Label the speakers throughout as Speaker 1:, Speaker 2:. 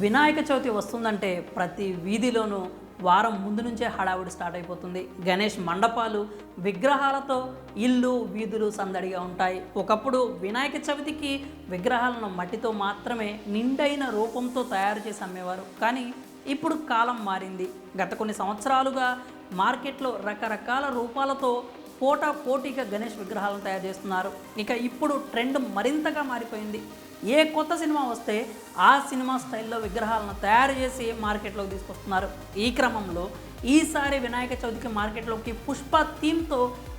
Speaker 1: వినాయక చవితి వస్తుందంటే ప్రతి వీధిలోనూ వారం ముందు నుంచే హడావుడి స్టార్ట్ అయిపోతుంది. గణేష్ మండపాలు విగ్రహాలతో ఇల్లు వీధులు సందడిగా ఉంటాయి. ఒకప్పుడు వినాయక చవితికి విగ్రహాలను మట్టితో మాత్రమే నిండైన రూపంతో తయారు చేసి అమ్మేవారు. కానీ ఇప్పుడు కాలం మారింది. గత కొన్ని సంవత్సరాలుగా మార్కెట్లో రకరకాల రూపాలతో పోటా పోటీగా గణేష్ విగ్రహాలను తయారు చేస్తున్నారు. ఇక ఇప్పుడు ట్రెండ్ మరింతగా మారిపోయింది. ఏ కొత్త సినిమా వస్తే ఆ సినిమా స్టైల్లో విగ్రహాలను తయారు చేసి మార్కెట్లోకి తీసుకొస్తున్నారు. ఈ క్రమంలో ఈసారి వినాయక చవితికి మార్కెట్లోకి పుష్ప థీమ్తో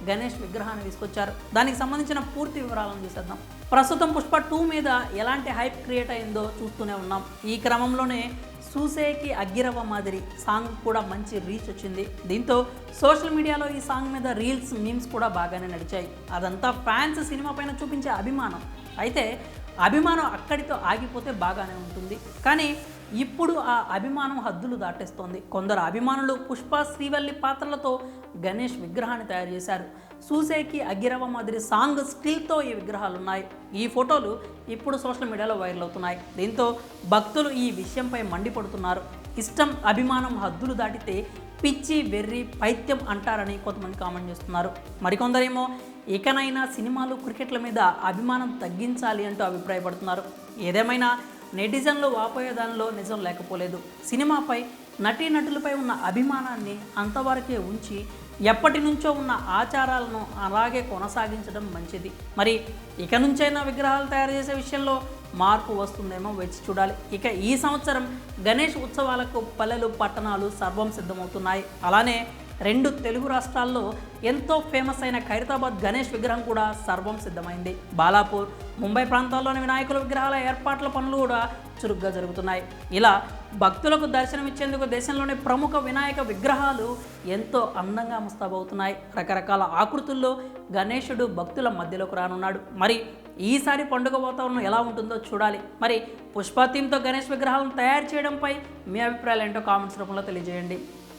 Speaker 1: గణేష్ విగ్రహాన్ని తీసుకొచ్చారు. దానికి సంబంధించిన పూర్తి వివరాలను చూసేద్దాం. ప్రస్తుతం పుష్ప టూ మీద ఎలాంటి హైప్ క్రియేట్ అయిందో చూస్తూనే ఉన్నాం. ఈ క్రమంలోనే సూసేకి అగ్గిరవ మాదిరి సాంగ్ కూడా మంచి రీచ్ వచ్చింది. దీంతో సోషల్ మీడియాలో ఈ సాంగ్ మీద రీల్స్ మీమ్స్ కూడా బాగానే నడిచాయి. అదంతా ఫ్యాన్స్ సినిమా పైన చూపించే అభిమానం. అయితే అభిమానం అక్కడితో ఆగిపోతే బాగానే ఉంటుంది. కానీ ఇప్పుడు ఆ అభిమానం హద్దులు దాటేస్తోంది. కొందరు అభిమానులు పుష్ప శ్రీవల్లి పాత్రలతో గణేష్ విగ్రహాన్ని తయారు చేశారు. సూసేకి అగిరవ మాదిరి సాంగ్ స్టిల్తో ఈ విగ్రహాలు ఉన్నాయి ఈ ఫోటోలు ఇప్పుడు సోషల్ మీడియాలో వైరల్ అవుతున్నాయి. దీంతో భక్తులు ఈ విషయంపై మండిపడుతున్నారు. ఇష్టం అభిమానం హద్దులు దాటితే పిచ్చి వెర్రి పైత్యం అంటారని కొంతమంది కామెంట్ చేస్తున్నారు. మరికొందరేమో ఇకనైనా సినిమాలు క్రికెట్ల మీద అభిమానం తగ్గించాలి అంటూ అభిప్రాయపడుతున్నారు. ఏదేమైనా నెటిజన్లు వాపోయే దానిలో నిజం లేకపోలేదు. సినిమాపై నటీనటులపై ఉన్న అభిమానాన్ని అంతవరకే ఉంచి ఎప్పటి నుంచో ఉన్న ఆచారాలను అలాగే కొనసాగించడం మంచిది. మరి ఇక నుంచైనా విగ్రహాలు తయారు చేసే విషయంలో మార్పు వస్తుందేమో వేచి చూడాలి. ఇక ఈ సంవత్సరం గణేష్ ఉత్సవాలకు పల్లెలు పట్టణాలు సర్వం సిద్ధమవుతున్నాయి. అలానే రెండు తెలుగు రాష్ట్రాల్లో ఎంతో ఫేమస్ అయిన ఖైరతాబాద్ గణేష్ విగ్రహం కూడా సర్వం సిద్ధమైంది. బాలాపూర్ ముంబై ప్రాంతాల్లోని వినాయకుల విగ్రహాల ఏర్పాట్ల పనులు కూడా చురుగ్గా జరుగుతున్నాయి. ఇలా భక్తులకు దర్శనమిచ్చేందుకు దేశంలోని ప్రముఖ వినాయక విగ్రహాలు ఎంతో అందంగా ముస్తాబవుతున్నాయి. రకరకాల ఆకృతుల్లో గణేశుడు భక్తుల మధ్యలోకి రానున్నాడు. మరి ఈసారి పండుగ వాతావరణం ఎలా ఉంటుందో చూడాలి. మరి పుష్ప థీమ్తో గణేష్ విగ్రహాలను తయారు చేయడంపై మీ అభిప్రాయాలు ఏంటో కామెంట్స్ రూపంలో తెలియజేయండి.